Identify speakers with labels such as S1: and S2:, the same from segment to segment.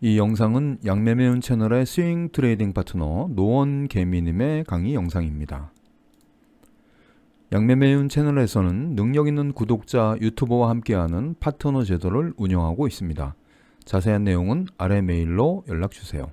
S1: 이 영상은 양매매운 채널의 스윙 트레이딩 파트너 노원 개미님의 강의 영상입니다. 양매매운 채널에서는 능력 있는 구독자 유튜버와 함께하는 파트너 제도를 운영하고 있습니다. 자세한 내용은 아래 메일로 연락 주세요.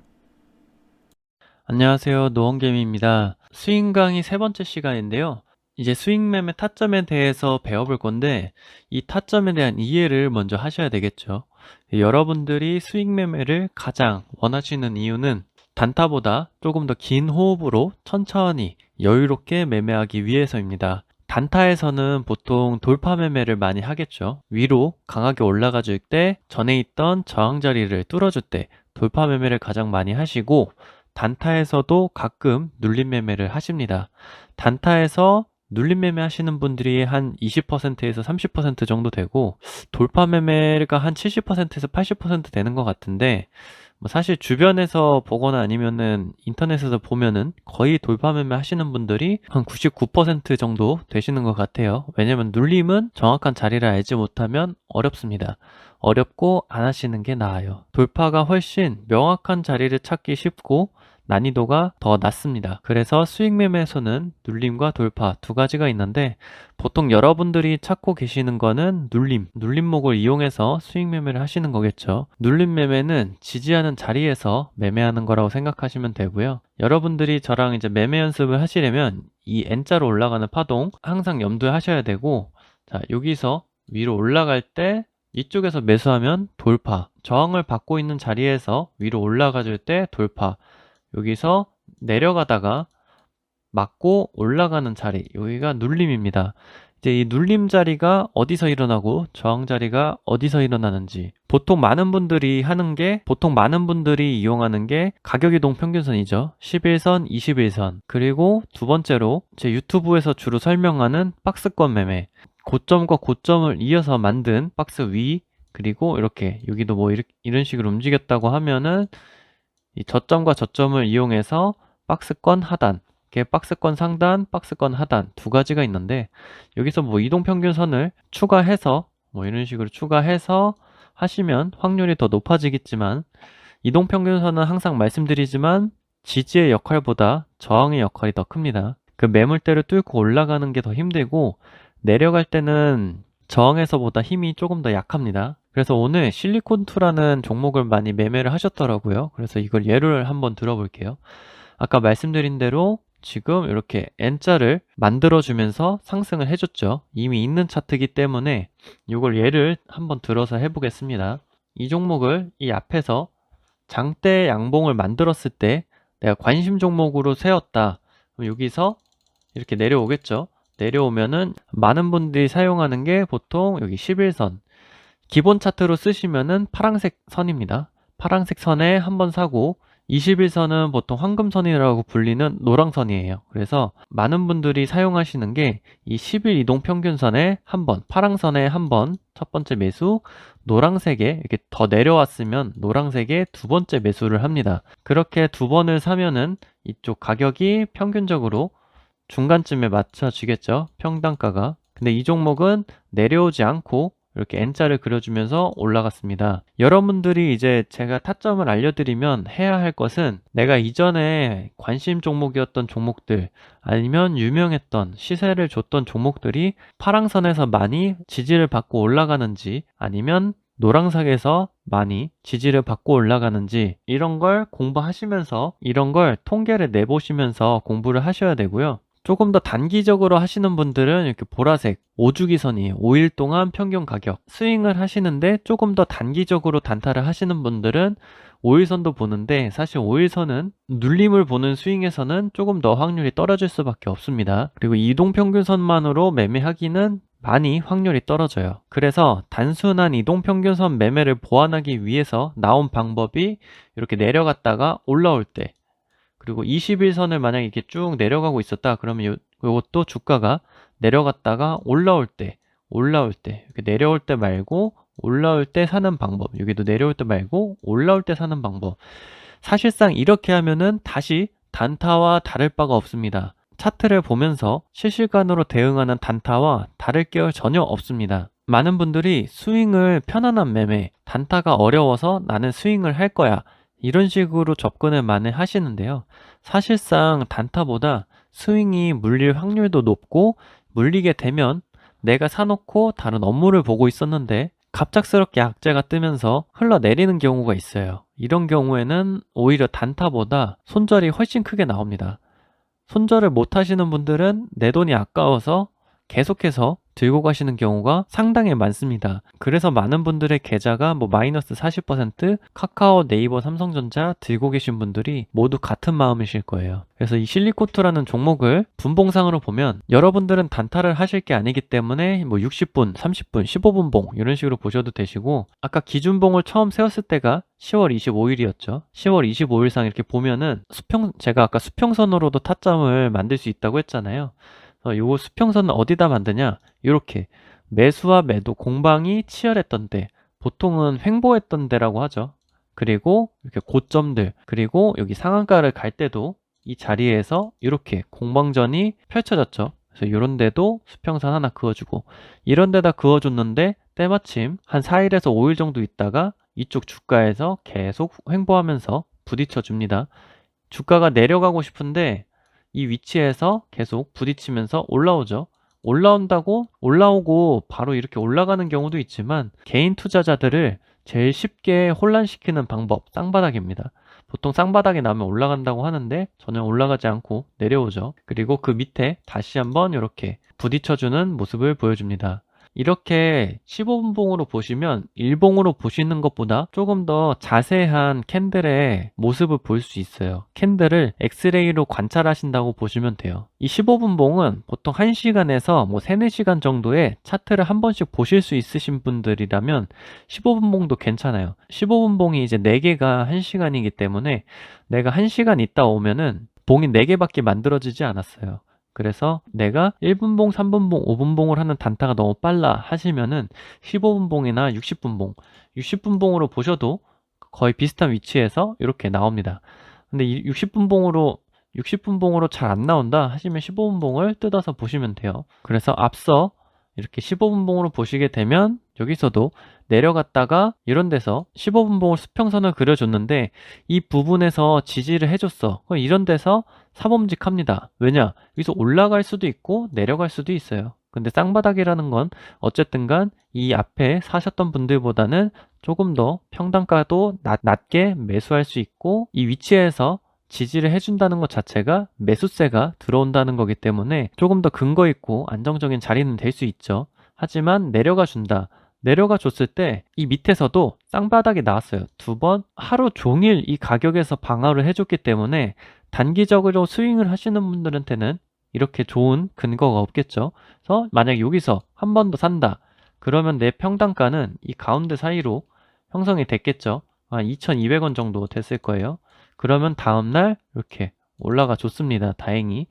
S2: 안녕하세요. 노원 개미입니다. 스윙 강의 세 번째 시간인데요. 이제 스윙 매매 타점에 대해서 배워볼 건데 이 타점에 대한 이해를 먼저 하셔야 되겠죠. 여러분들이 스윙 매매를 가장 원하시는 이유는 단타보다 조금 더 긴 호흡으로 천천히 여유롭게 매매하기 위해서입니다. 단타에서는 보통 돌파 매매를 많이 하겠죠. 위로 강하게 올라가 줄 때 전에 있던 저항 자리를 뚫어줄 때 돌파 매매를 가장 많이 하시고 단타에서도 가끔 눌림 매매를 하십니다. 단타에서 눌림 매매 하시는 분들이 한 20%에서 30% 정도 되고 돌파 매매가 한 70%에서 80% 되는 것 같은데 뭐 사실 주변에서 보거나 아니면은 인터넷에서 보면은 거의 돌파 매매 하시는 분들이 한 99% 정도 되시는 것 같아요. 왜냐면 눌림은 정확한 자리를 알지 못하면 어렵습니다. 어렵고 안 하시는 게 나아요. 돌파가 훨씬 명확한 자리를 찾기 쉽고 난이도가 더 낮습니다. 그래서 수익 매매에서는 눌림과 돌파 두 가지가 있는데 보통 여러분들이 찾고 계시는 거는 눌림, 눌림목을 이용해서 수익 매매를 하시는 거겠죠. 눌림 매매는 지지하는 자리에서 매매하는 거라고 생각하시면 되고요. 여러분들이 저랑 이제 매매 연습을 하시려면 이 N자로 올라가는 파동 항상 염두에 하셔야 되고 자, 여기서 위로 올라갈 때 이쪽에서 매수하면 돌파, 저항을 받고 있는 자리에서 위로 올라가 줄 때 돌파, 여기서 내려가다가 맞고 올라가는 자리, 여기가 눌림입니다. 이제 이 눌림 자리가 어디서 일어나고 저항 자리가 어디서 일어나는지 보통 많은 분들이 하는 게 보통 많은 분들이 이용하는 게 가격 이동 평균선이죠. 11선, 21선. 그리고 두 번째로 제 유튜브에서 주로 설명하는 박스권 매매. 고점과 고점을 이어서 만든 박스 위 그리고 이렇게 여기도 뭐 이런 식으로 움직였다고 하면은 이 저점과 저점을 이용해서 박스권 하단, 박스권 상단, 박스권 하단 두 가지가 있는데 여기서 뭐 이동 평균선을 추가해서 뭐 이런 식으로 추가해서 하시면 확률이 더 높아지겠지만 이동 평균선은 항상 말씀드리지만 지지의 역할보다 저항의 역할이 더 큽니다. 그 매물대를 뚫고 올라가는 게 더 힘들고 내려갈 때는 저항에서보다 힘이 조금 더 약합니다. 그래서 오늘 실리콘2라는 종목을 많이 매매를 하셨더라고요. 그래서 이걸 예를 한번 들어볼게요. 아까 말씀드린 대로 지금 이렇게 N자를 만들어주면서 상승을 해줬죠. 이미 있는 차트이기 때문에 이걸 예를 한번 들어서 해보겠습니다. 이 종목을 이 앞에서 장대 양봉을 만들었을 때 내가 관심 종목으로 세웠다. 그럼 여기서 이렇게 내려오겠죠. 내려오면은 많은 분들이 사용하는 게 보통 여기 11선 기본 차트로 쓰시면은 파란색 선입니다. 파란색 선에 한 번 사고 21선은 보통 황금선이라고 불리는 노랑선이에요. 그래서 많은 분들이 사용하시는 게 이 10일 이동 평균선에 한 번, 파랑선에 한 번 첫 번째 매수, 노랑색에 이렇게 더 내려왔으면 노랑색에 두 번째 매수를 합니다. 그렇게 두 번을 사면은 이쪽 가격이 평균적으로 중간쯤에 맞춰지겠죠. 평단가가. 근데 이 종목은 내려오지 않고 이렇게 N자를 그려주면서 올라갔습니다. 여러분들이 이제 제가 타점을 알려드리면 해야 할 것은 내가 이전에 관심 종목이었던 종목들 아니면 유명했던 시세를 줬던 종목들이 파랑선에서 많이 지지를 받고 올라가는지 아니면 노랑색에서 많이 지지를 받고 올라가는지 이런 걸 공부하시면서 이런 걸 통계를 내보시면서 공부를 하셔야 되고요. 조금 더 단기적으로 하시는 분들은 이렇게 보라색 5주기선이에요. 5일 동안 평균 가격 스윙을 하시는데 조금 더 단기적으로 단타를 하시는 분들은 5일선도 보는데 사실 5일선은 눌림을 보는 스윙에서는 조금 더 확률이 떨어질 수밖에 없습니다. 그리고 이동평균선만으로 매매하기는 많이 확률이 떨어져요. 그래서 단순한 이동평균선 매매를 보완하기 위해서 나온 방법이 이렇게 내려갔다가 올라올 때 그리고 21선을 만약에 이렇게 쭉 내려가고 있었다 그러면 요, 요것도 주가가 내려갔다가 올라올 때 올라올 때 이렇게 내려올 때 말고 올라올 때 사는 방법 여기도 내려올 때 말고 올라올 때 사는 방법 사실상 이렇게 하면은 다시 단타와 다를 바가 없습니다 차트를 보면서 실시간으로 대응하는 단타와 다를 게 전혀 없습니다 많은 분들이 스윙을 편안한 매매, 단타가 어려워서 나는 스윙을 할 거야. 이런 식으로 접근을 많이 하시는데요. 사실상 단타보다 스윙이 물릴 확률도 높고 물리게 되면 내가 사놓고 다른 업무를 보고 있었는데 갑작스럽게 악재가 뜨면서 흘러내리는 경우가 있어요. 이런 경우에는 오히려 단타보다 손절이 훨씬 크게 나옵니다. 손절을 못 하시는 분들은 내 돈이 아까워서 계속해서 들고 가시는 경우가 상당히 많습니다. 그래서 많은 분들의 계좌가 뭐 마이너스 40% 카카오, 네이버, 삼성전자 들고 계신 분들이 모두 같은 마음이실 거예요. 그래서 이 실리코트라는 종목을 분봉상으로 보면 여러분들은 단타를 하실 게 아니기 때문에 뭐 60분, 30분, 15분 봉 이런 식으로 보셔도 되시고 아까 기준봉을 처음 세웠을 때가 10월 25일이었죠. 10월 25일상 이렇게 보면은 수평 제가 아까 수평선으로도 타점을 만들 수 있다고 했잖아요. 어, 요거 수평선은 어디다 만드냐? 이렇게 매수와 매도 공방이 치열했던 때, 보통은 횡보했던 데라고 하죠. 그리고 이렇게 고점들, 그리고 여기 상한가를 갈 때도 이 자리에서 이렇게 공방전이 펼쳐졌죠. 그래서 이런 데도 수평선 하나 그어주고, 이런 데다 그어줬는데 때마침 한 4일에서 5일 정도 있다가 이쪽 주가에서 계속 횡보하면서 부딪혀 줍니다. 주가가 내려가고 싶은데 이 위치에서 계속 부딪히면서 올라오죠. 올라온다고 올라오고 바로 이렇게 올라가는 경우도 있지만 개인 투자자들을 제일 쉽게 혼란시키는 방법 쌍바닥입니다. 보통 쌍바닥이 나면 올라간다고 하는데 전혀 올라가지 않고 내려오죠. 그리고 그 밑에 다시 한번 이렇게 부딪혀주는 모습을 보여줍니다. 이렇게 15분봉으로 보시면 일봉으로 보시는 것보다 조금 더 자세한 캔들의 모습을 볼 수 있어요. 캔들을 엑스레이로 관찰하신다고 보시면 돼요. 이 15분봉은 보통 1시간에서 뭐 3, 4시간 정도의 차트를 한 번씩 보실 수 있으신 분들이라면 15분봉도 괜찮아요. 15분봉이 이제 4개가 1시간이기 때문에 내가 1시간 있다 오면은 봉이 4개밖에 만들어지지 않았어요. 그래서 내가 1분봉, 3분봉, 5분봉을 하는 단타가 너무 빨라 하시면은 15분봉이나 60분봉, 60분봉으로 보셔도 거의 비슷한 위치에서 이렇게 나옵니다. 근데 이 60분봉으로 60분봉으로 잘 안 나온다 하시면 15분봉을 뜯어서 보시면 돼요. 그래서 앞서 이렇게 15분봉으로 보시게 되면 여기서도 내려갔다가 이런 데서 15분봉을 수평선을 그려줬는데 이 부분에서 지지를 해줬어. 그럼 이런 데서 사범직합니다. 왜냐? 여기서 올라갈 수도 있고 내려갈 수도 있어요. 근데 쌍바닥이라는 건 어쨌든 간 이 앞에 사셨던 분들보다는 조금 더 평단가도 낮, 낮게 매수할 수 있고 이 위치에서 지지를 해준다는 것 자체가 매수세가 들어온다는 거기 때문에 조금 더 근거 있고 안정적인 자리는 될 수 있죠. 하지만 내려가 준다. 내려가 줬을 때 이 밑에서도 쌍바닥이 나왔어요. 두 번 하루 종일 이 가격에서 방어를 해줬기 때문에 단기적으로 스윙을 하시는 분들한테는 이렇게 좋은 근거가 없겠죠. 그래서 만약 여기서 한 번 더 산다. 그러면 내 평단가는 이 가운데 사이로 형성이 됐겠죠. 한 2,200원 정도 됐을 거예요. 그러면 다음날 이렇게 올라가 줬습니다. 다행히.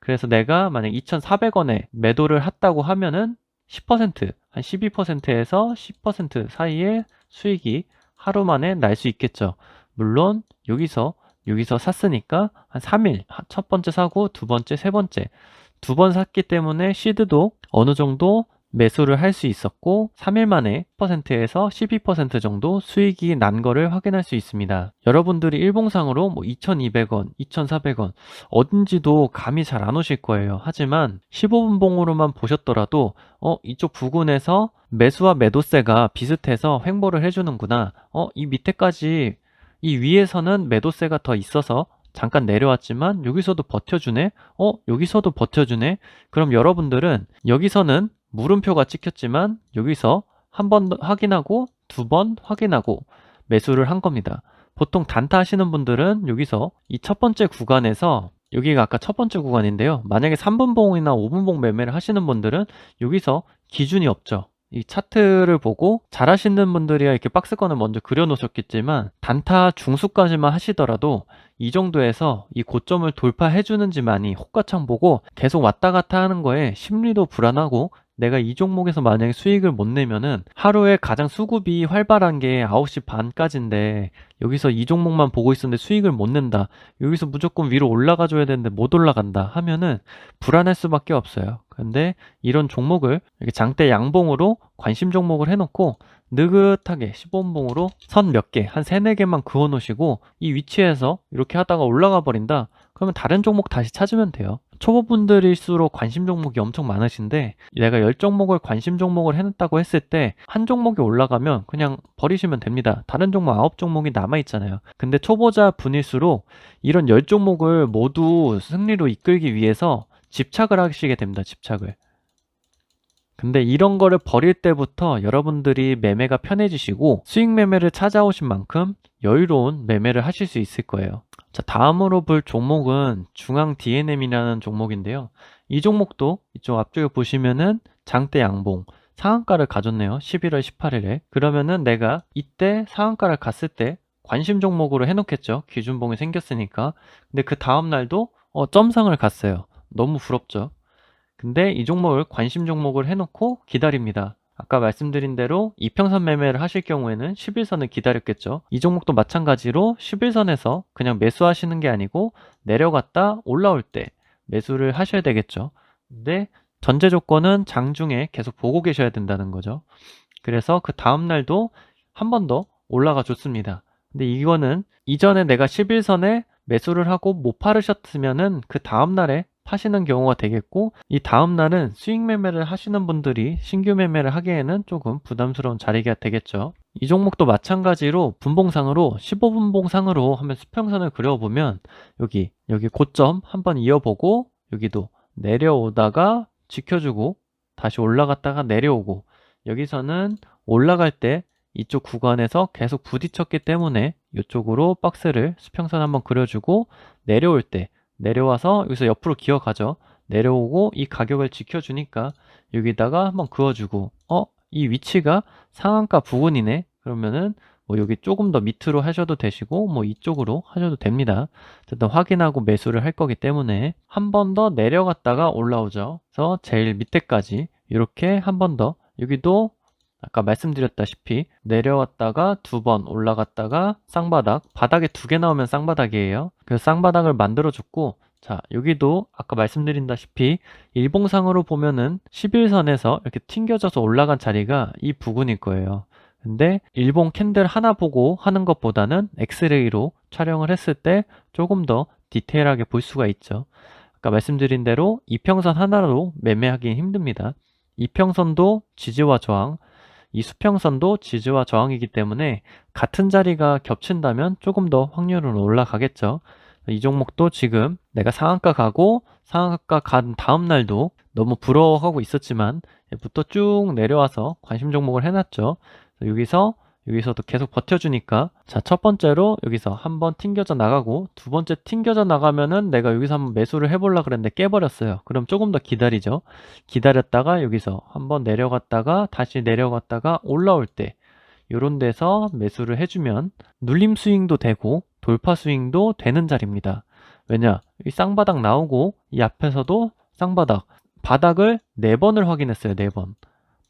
S2: 그래서 내가 만약 2,400원에 매도를 했다고 하면은 10%, 한 12%에서 10% 사이의 수익이 하루 만에 날 수 있겠죠. 물론 여기서 여기서 샀으니까 한 3일 첫 번째 사고 두 번째 세 번째 두 번 샀기 때문에 시드도 어느 정도 매수를 할 수 있었고 3일 만에 10%에서 12% 정도 수익이 난 거를 확인할 수 있습니다. 여러분들이 일봉상으로 뭐 2,200원, 2,400원 어딘지도 감이 잘 안 오실 거예요. 하지만 15분 봉으로만 보셨더라도 어 이쪽 부근에서 매수와 매도세가 비슷해서 횡보를 해주는구나. 어 이 밑에까지 이 위에서는 매도세가 더 있어서 잠깐 내려왔지만 여기서도 버텨주네? 어? 여기서도 버텨주네? 그럼 여러분들은 여기서는 물음표가 찍혔지만 여기서 한 번 확인하고 두 번 확인하고 매수를 한 겁니다. 보통 단타 하시는 분들은 여기서 이 첫 번째 구간에서 여기가 아까 첫 번째 구간인데요. 만약에 3분봉이나 5분봉 매매를 하시는 분들은 여기서 기준이 없죠. 이 차트를 보고 잘 하시는 분들이야 이렇게 박스권을 먼저 그려 놓으셨겠지만 단타 중수까지만 하시더라도 이 정도에서 이 고점을 돌파해 주는지만이 호가창 보고 계속 왔다 갔다 하는 거에 심리도 불안하고 내가 이 종목에서 만약에 수익을 못 내면은 하루에 가장 수급이 활발한 게 9시 반까지인데 여기서 이 종목만 보고 있었는데 수익을 못 낸다. 여기서 무조건 위로 올라가 줘야 되는데 못 올라간다 하면은 불안할 수밖에 없어요. 근데 이런 종목을 이렇게 장대 양봉으로 관심 종목을 해놓고 느긋하게 15분봉으로 선 몇 개, 한 3, 4개만 그어 놓으시고 이 위치에서 이렇게 하다가 올라가 버린다. 그러면 다른 종목 다시 찾으면 돼요. 초보분들일수록 관심 종목이 엄청 많으신데 내가 10종목을 관심 종목을 해놨다고 했을 때 한 종목이 올라가면 그냥 버리시면 됩니다. 다른 종목 9종목이 남아있잖아요. 근데 초보자 분일수록 이런 10종목을 모두 승리로 이끌기 위해서 집착을 하시게 됩니다. 집착을. 근데 이런 거를 버릴 때부터 여러분들이 매매가 편해지시고 수익 매매를 찾아오신 만큼 여유로운 매매를 하실 수 있을 거예요. 자, 다음으로 볼 종목은 중앙 DNM이라는 종목인데요. 이 종목도 이쪽 앞쪽에 보시면은 장대 양봉 상한가를 가졌네요. 11월 18일에. 그러면은 내가 이때 상한가를 갔을 때 관심 종목으로 해놓겠죠. 기준봉이 생겼으니까. 근데 그 다음 날도 어, 점상을 갔어요. 너무 부럽죠. 근데 이 종목을 관심 종목을 해놓고 기다립니다. 아까 말씀드린 대로 이평선 매매를 하실 경우에는 11선을 기다렸겠죠. 이 종목도 마찬가지로 11선에서 그냥 매수하시는 게 아니고 내려갔다 올라올 때 매수를 하셔야 되겠죠. 근데 전제 조건은 장중에 계속 보고 계셔야 된다는 거죠. 그래서 그 다음 날도 한 번 더 올라가 줬습니다. 근데 이거는 이전에 내가 11선에 매수를 하고 못 팔으셨으면은 그 다음 날에 파시는 경우가 되겠고 이 다음 날은 수익 매매를 하시는 분들이 신규 매매를 하기에는 조금 부담스러운 자리가 되겠죠. 이 종목도 마찬가지로 분봉상으로 15분봉상으로 한번 수평선을 그려보면 여기 여기 고점 한번 이어보고 여기도 내려오다가 지켜주고 다시 올라갔다가 내려오고 여기서는 올라갈 때 이쪽 구간에서 계속 부딪혔기 때문에 이쪽으로 박스를 수평선 한번 그려주고 내려올 때 내려와서 여기서 옆으로 기어가죠. 내려오고 이 가격을 지켜주니까 여기다가 한번 그어주고 어? 이 위치가 상한가 부근이네? 그러면은 뭐 여기 조금 더 밑으로 하셔도 되시고 뭐 이쪽으로 하셔도 됩니다. 어쨌든 확인하고 매수를 할 거기 때문에 한 번 더 내려갔다가 올라오죠. 그래서 제일 밑에까지 이렇게 한 번 더 여기도 아까 말씀드렸다시피 내려왔다가 두 번 올라갔다가 쌍바닥 바닥에 두 개 나오면 쌍바닥이에요. 그 쌍바닥을 만들어 줬고 자 여기도 아까 말씀드린다시피 일봉상으로 보면은 11선에서 이렇게 튕겨져서 올라간 자리가 이 부근일 거예요. 근데 일봉 캔들 하나 보고 하는 것보다는 엑스레이로 촬영을 했을 때 조금 더 디테일하게 볼 수가 있죠. 아까 말씀드린 대로 이평선 하나로 매매하기 힘듭니다. 이평선도 지지와 저항 이 수평선도 지지와 저항이기 때문에 같은 자리가 겹친다면 조금 더 확률은 올라가겠죠. 이 종목도 지금 내가 상한가 가고 상한가 간 다음 날도 너무 부러워하고 있었지만 부터 쭉 내려와서 관심 종목을 해놨죠. 여기서 여기서도 계속 버텨주니까. 자 첫 번째로 여기서 한번 튕겨져 나가고 두 번째 튕겨져 나가면은 내가 여기서 한번 매수를 해보려 그랬는데 깨버렸어요. 그럼 조금 더 기다리죠. 기다렸다가 여기서 한번 내려갔다가 다시 내려갔다가 올라올 때 요런 데서 매수를 해주면 눌림 스윙도 되고 돌파 스윙도 되는 자리입니다. 왜냐? 이 쌍바닥 나오고 이 앞에서도 쌍바닥 바닥을 네 번을 확인했어요 네번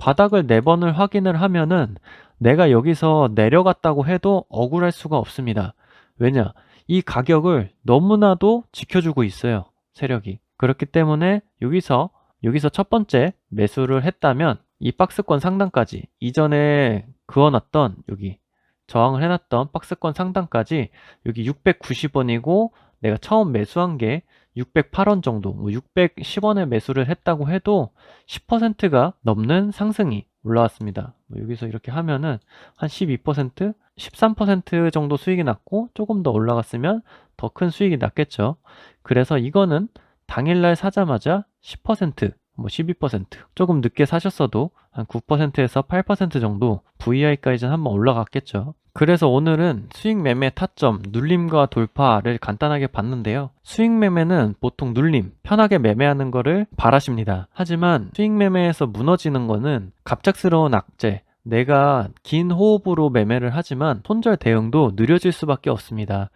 S2: 바닥을 네 번을 확인을 하면은 내가 여기서 내려갔다고 해도 억울할 수가 없습니다. 왜냐? 이 가격을 너무나도 지켜주고 있어요. 세력이. 그렇기 때문에 여기서 여기서 첫 번째 매수를 했다면 이 박스권 상단까지 이전에 그어놨던 여기 저항을 해놨던 박스권 상단까지 여기 690원이고 내가 처음 매수한 게 608원 정도, 뭐 610원에 매수를 했다고 해도 10%가 넘는 상승이 올라왔습니다. 뭐 여기서 이렇게 하면은 한 12%, 13% 정도 수익이 났고 조금 더 올라갔으면 더 큰 수익이 났겠죠. 그래서 이거는 당일날 사자마자 10%, 뭐 12% 조금 늦게 사셨어도 한 9%에서 8% 정도 VI까지는 한번 올라갔겠죠. 그래서 오늘은 수익 매매 타점, 눌림과 돌파를 간단하게 봤는데요. 수익 매매는 보통 눌림, 편하게 매매하는 거를 바라십니다. 하지만 수익 매매에서 무너지는 거는 갑작스러운 악재, 내가 긴 호흡으로 매매를 하지만 손절 대응도 느려질 수밖에 없습니다.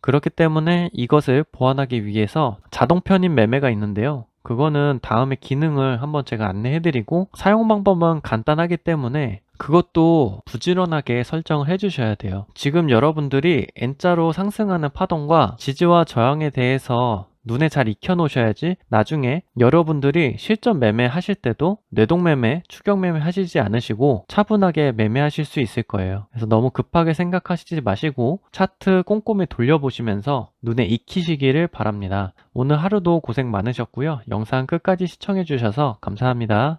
S2: 그렇기 때문에 이것을 보완하기 위해서 자동 편입 매매가 있는데요. 그거는 다음에 기능을 한번 제가 안내해드리고 사용 방법은 간단하기 때문에 그것도 부지런하게 설정을 해주셔야 돼요. 지금 여러분들이 N자로 상승하는 파동과 지지와 저항에 대해서 눈에 잘 익혀 놓으셔야지 나중에 여러분들이 실전 매매 하실 때도 뇌동 매매, 추격 매매 하시지 않으시고 차분하게 매매하실 수 있을 거예요. 그래서 너무 급하게 생각하시지 마시고 차트 꼼꼼히 돌려보시면서 눈에 익히시기를 바랍니다. 오늘 하루도 고생 많으셨고요. 영상 끝까지 시청해 주셔서 감사합니다.